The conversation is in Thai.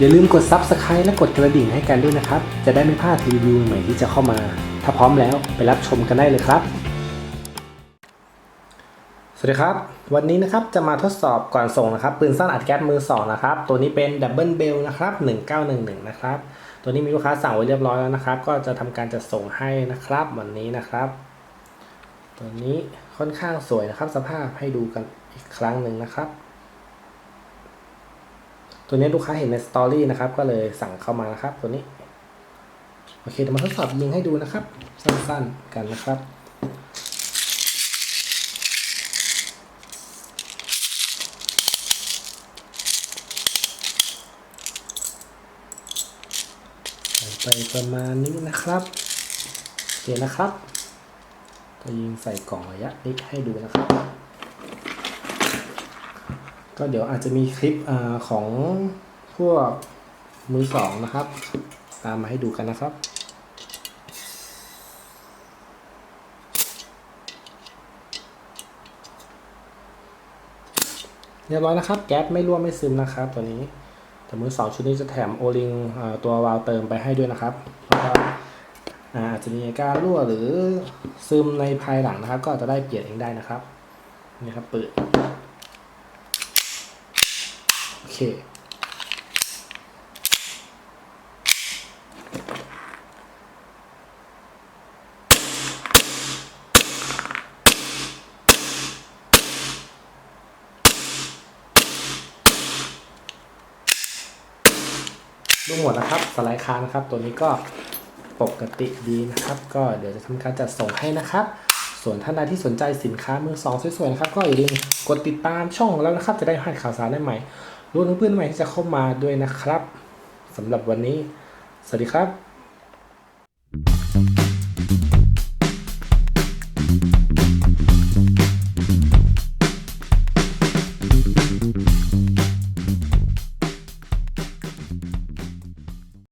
อย่าลืมกด Subscribe และกดกระดิ่งให้กันด้วยนะครับ จะได้ไม่พลาดรีวิวใหม่ที่จะเข้ามา ถ้าพร้อมแล้วไปรับชมกันได้เลยครับ สวัสดีครับ วันนี้นะครับจะมาทดสอบก่อนส่งนะครับ ปืนสั้นอัดแก๊สมือสองนะครับ ตัวนี้เป็นดับเบิลเบลนะครับ 1911 นะครับ ตัวนี้มีลูกค้าสั่งไว้เรียบร้อยแล้วนะครับ ก็จะทำการจัดส่งให้นะครับ วันนี้นะครับ ตัวนี้ค่อนข้างสวยนะครับ สภาพให้ดูกันอีกครั้งหนึ่งนะครับ ตัวนี้ลูกค้าเห็นในสตอรี่นะครับ ก็เลยสั่งเข้ามานะครับ ตัวนี้ โอเคเดี๋ยวมาทดสอบยิงให้ดูนะครับ สั้นๆกันนะครับไปประมาณนี้นะครับโอเคนะครับจะยิงใส่กล่องระยะนี้ให้ดูนะครับ ก็เดี๋ยวอาจจะมีคลิปอของพวกมือสองนะครับ ตามมาให้ดูกันนะครับเรียบร้อยนะครับ แก๊สไม่รั่วไม่ซึมนะครับ ตัวนี้ แต่มือสองชุดนี้จะแถมโอลิงอ่าตัววาล์วเติมไปให้ด้วยนะครับเพราะว่าอาจจะมีการรั่วหรือซึมในภายหลังนะครับ ก็จะได้เปลี่ยนเองได้นะครับนี่ครับเปิด เค ดูหมดนะครับ สไลด์ค้างนะครับ ตัวนี้ก็ปกติดีนะครับ ก็เดี๋ยวจะทำการจัดส่งให้นะครับส่วนท่านใดที่สนใจสินค้ามือสองสวยๆนะครับ ก็อย่าลืมกดติดตามช่องของเรานะครับ จะได้พลาดข่าวสารได้ใหม่ รวมถึงเพื่อนใหม่ที่จะเข้ามาด้วยนะครับสำหรับวันนี้ สวัสดีครับ